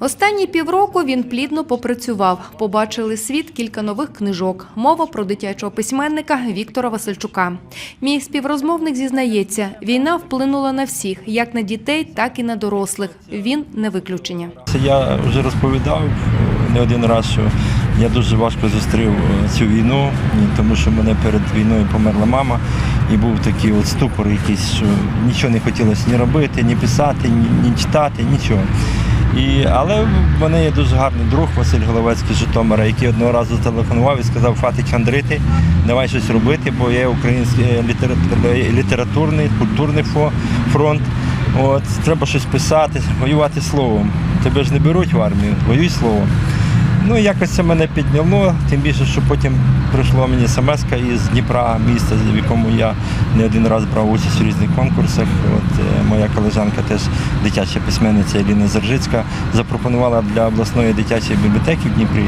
Останні півроку він плідно попрацював. Побачили світ кілька нових книжок. Мова про дитячого письменника Віктора Васильчука. Мій співрозмовник зізнається, війна вплинула на всіх, як на дітей, так і на дорослих. Він не виключення. Я вже розповідав е, не один раз, що я дуже важко зустрів е, цю війну, тому що мене перед війною померла мама, і був такий от ступор якийсь, що нічого не хотілося ні робити, ні писати, ні, ні читати, нічого. І, але в мене є дуже гарний друг Василь Головецький з Житомира, який одного разу зателефонував і сказав, хватить хандрити, давай щось робити, бо є український е, літературний, культурний фронт. От, треба щось писати, воювати словом. Тебе ж не беруть в армію, воюй словом. Ну, якось це мене підняло, тим більше, що потім прийшло мені смс із Дніпра, міста, в якому я не один раз брав участь у різних конкурсах. От е, моя колежанка, теж дитяча письменниця Еліна Зержицька, запропонувала для обласної дитячої бібліотеки в Дніпрі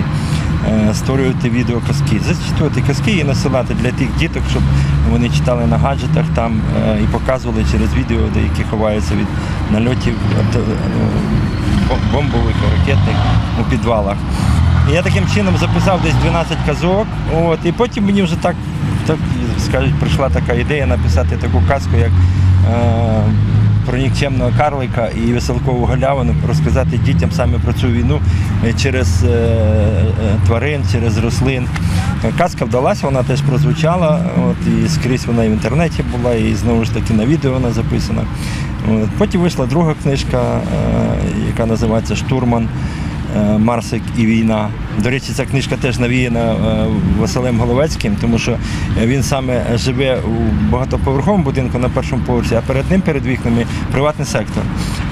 е, створювати відеоказки, зачитувати казки і насилати для тих діток, щоб вони читали на гаджетах там е, і показували через відео, деякі ховаються від нальотів бомбових, ракетних у підвалах. Я таким чином записав десь 12 казок. От, і потім мені вже так, так скажуть, прийшла така ідея написати таку казку, як е, про нікчемного карлика і веселкову галявину, розказати дітям саме про цю війну е, через е, е, тварин, через рослин. Казка вдалася, вона теж прозвучала, от, і скрізь вона і в інтернеті була, і знову ж таки на відео вона записана. От. Потім вийшла друга книжка, е, яка називається Штурман. Е, Марсик і війна. До речі, ця книжка теж навіяна е, Василем Головецьким, тому що він саме живе у багатоповерховому будинку на першому поверсі, а перед ним, перед вікнами, приватний сектор.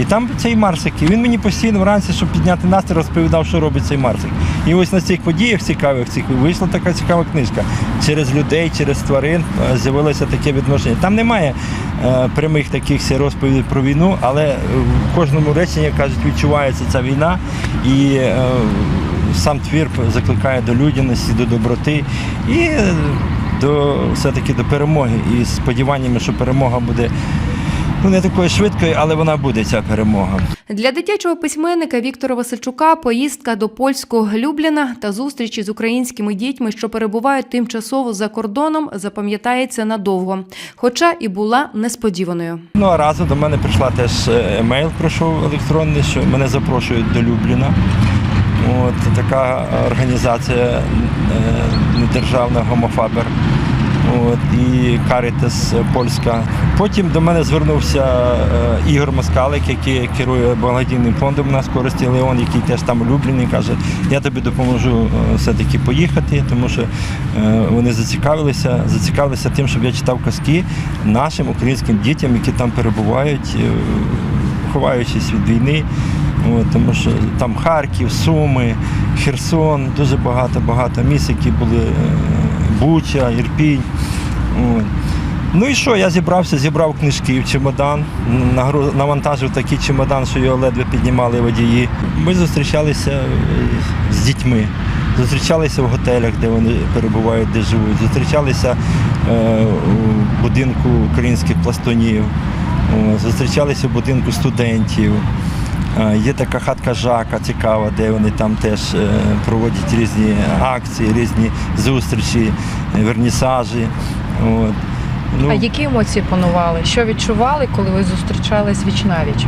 І там цей Марсик. І він мені постійно вранці, щоб підняти настрій, розповідав, що робить цей Марсик. І ось на цих подіях цікавих цих вийшла така цікава книжка. Через людей, через тварин е, з'явилося таке відношення. Там немає е, прямих таких розповідей про війну, але в кожному реченні, як кажуть, відчувається ця війна. І е, сам твір закликає до людяності, до доброти і до все-таки до перемоги. І сподіваннями, що перемога буде ну, не такою швидкою, але вона буде ця перемога. Для дитячого письменника Віктора Васильчука поїздка до польського Любліна та зустрічі з українськими дітьми, що перебувають тимчасово за кордоном, запам'ятається надовго, хоча і була несподіваною. Ну а разом до мене прийшла теж е, емейл, прийшов електронний, що мене запрошують до Любліна. От така організація е, недержавна гомофабер. От, і Карітес польська. Потім до мене звернувся е, Ігор Москалик, який керує благодійним фондом у нас користі Леон, який теж там улюблений, каже, я тобі допоможу е, все-таки поїхати, тому що е, вони зацікавилися, зацікавилися тим, щоб я читав казки нашим українським дітям, які там перебувають, ховаючись від війни. От, тому що там Харків, Суми, Херсон, дуже багато багато місць, які були Буча, Ірпінь. Ну і що, я зібрався, зібрав книжки в чемодан, навантажив такий чемодан, що його ледве піднімали водії. Ми зустрічалися е, з дітьми, зустрічалися в готелях, де вони перебувають, де живуть, зустрічалися е, у будинку українських пластунів, зустрічалися в будинку студентів. Е, Є така хатка Жака цікава, де вони там теж е, проводять різні акції, різні зустрічі, вернісажі. От. Ну, А які емоції панували? Що відчували, коли ви зустрічались віч навіч?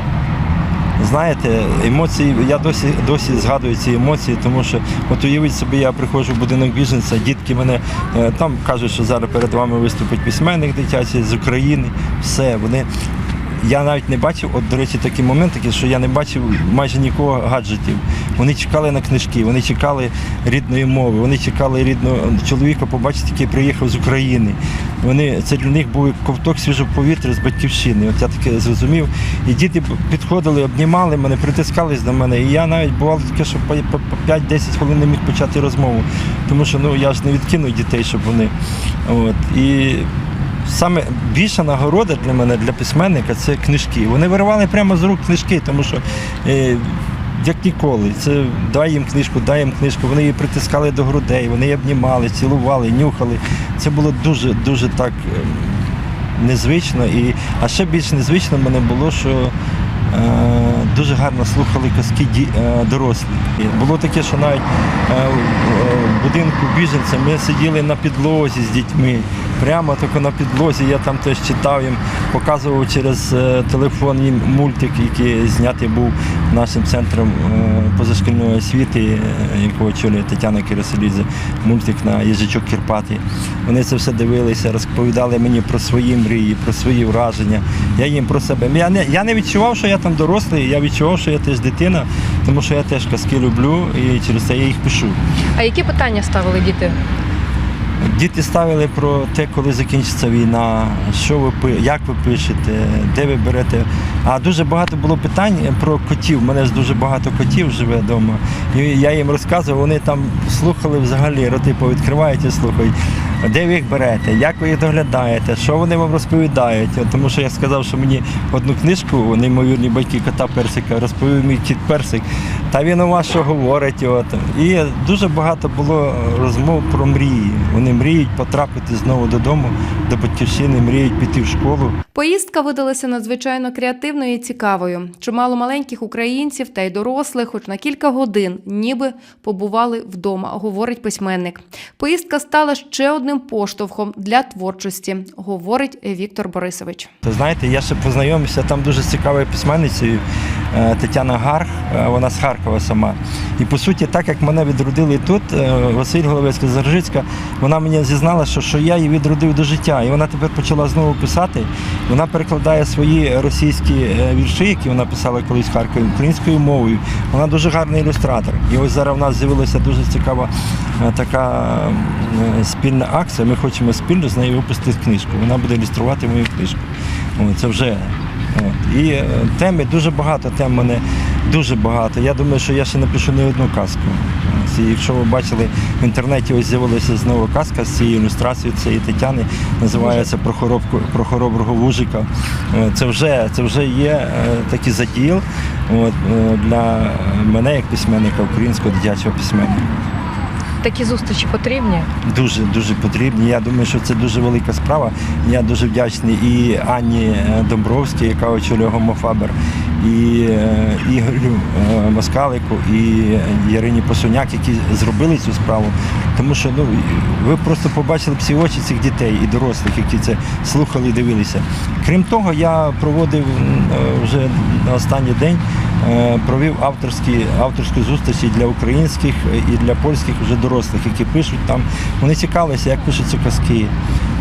Знаєте, емоції, я досі досі згадую ці емоції, тому що от уявіть собі, я приходжу в будинок біженця, дітки мене е, там кажуть, що зараз перед вами виступить письменник дитячий з України. Все, вони. Я навіть не бачив, от, до речі, такий момент, такий, що я не бачив майже нікого гаджетів. Вони чекали на книжки, вони чекали рідної мови, вони чекали рідного чоловіка побачити, який приїхав з України. Вони, це для них був ковток свіжого повітря з батьківщини. От я таке зрозумів. І діти підходили, обнімали мене, притискались до мене. І я навіть бувало таке, що по по- по 5-10 хвилин не міг почати розмову. Тому що ну, я ж не відкину дітей, щоб вони. От. І саме більша нагорода для мене, для письменника, це книжки. Вони виривали прямо з рук книжки, тому що. Е, як ніколи, це дай їм книжку, дай їм книжку. Вони її притискали до грудей, вони її обнімали, цілували, нюхали. Це було дуже дуже так ем, незвично. І, а ще більш незвично мене було, що дуже гарно слухали казки ді- е, дорослі. Було таке, що навіть е, в будинку біженця ми сиділи на підлозі з дітьми, прямо тако на підлозі. Я там теж читав їм, показував через е, телефон їм мультик, який знятий був нашим центром е, позашкільної освіти, е, якого очолює Тетяна Кирасолідзе, мультик на їжачок Кірпатий. Вони це все дивилися, розповідали мені про свої мрії, про свої враження. Я їм про себе. Я не, я не відчував, що я там дорослий, я відчував, що я теж дитина, тому що я теж казки люблю і через це я їх пишу. А які питання ставили діти? Діти ставили про те, коли закінчиться війна, що ви як ви пишете, де ви берете. А дуже багато було питань про котів. У мене ж дуже багато котів живе вдома. І я їм розказував, вони там слухали взагалі, роти повідкривають і слухають. Де ви їх берете, як ви їх доглядаєте, що вони вам розповідають? Тому що я сказав, що мені одну книжку, неймовірні батьки кота Персика, розповів мій кіт Персик, та він у вас що говорить. От. І дуже багато було розмов про мрії. Вони мріють потрапити знову додому, до батьківщини, мріють піти в школу. Поїздка видалася надзвичайно креативною і цікавою. Чимало маленьких українців та й дорослих, хоч на кілька годин, ніби побували вдома, говорить письменник. Поїздка стала ще одним поштовхом для творчості, говорить Віктор Борисович. Знаєте, я ще познайомився там дуже цікавою письменницею е, Тетяна Гарх, е, вона з Харкова сама. І по суті, так як мене відродили тут, е, Василь Головецька Заржицька, вона мені зізнала, що, що я її відродив до життя. І вона тепер почала знову писати. Вона перекладає свої російські вірші, які вона писала колись Харкові, українською мовою. Вона дуже гарний ілюстратор. І ось зараз в нас з'явилася дуже цікава така е, спільна акція. Ми хочемо спільно з нею випустити книжку. Вона буде ілюструвати мою книжку. Це вже. І е, теми дуже багато тем мене дуже багато. Я думаю, що я ще напишу не одну казку. І якщо ви бачили в інтернеті, ось з'явилася знову казка з цією ілюстрацією цієї Тетяни, називається про хоробку про хороброго вужика. Е, Це вже це вже є е, такий заділ е, для мене як письменника, українського дитячого письменника. Такі зустрічі потрібні? Дуже дуже потрібні. Я думаю, що це дуже велика справа. Я дуже вдячний і Анні е, Домбровській, яка очолює гомофабер, і е, Ігорю е, Москалику, і Ярині Посуняк, які зробили цю справу. Тому що ну ви просто побачили ці очі цих дітей і дорослих, які це слухали і дивилися. Крім того, я проводив вже останній день. Е, Провів авторські авторські зустрічі для українських і для польських вже дорослих, які пишуть там. Вони цікавилися, як пишуться казки,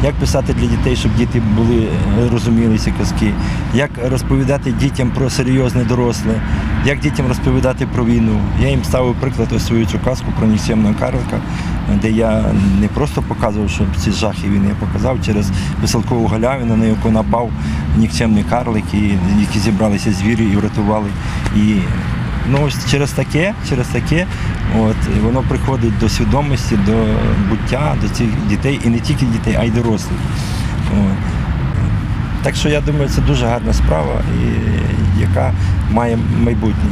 як писати для дітей, щоб діти були е, розуміли ці казки, як розповідати дітям про серйозне доросле, як дітям розповідати про війну. Я їм ставив приклад ось свою цю казку про нікчемного карлика, де я не просто показував, що ці жахи війни, я показав через веселкову галявину, на яку напав нікчемний карлик, і, які зібралися звірі і врятували. І ну ось через таке, через таке, от воно приходить до свідомості, до буття, до цих дітей, і не тільки дітей, а й дорослих. От. Так що я думаю, це дуже гарна справа, і, яка має майбутнє.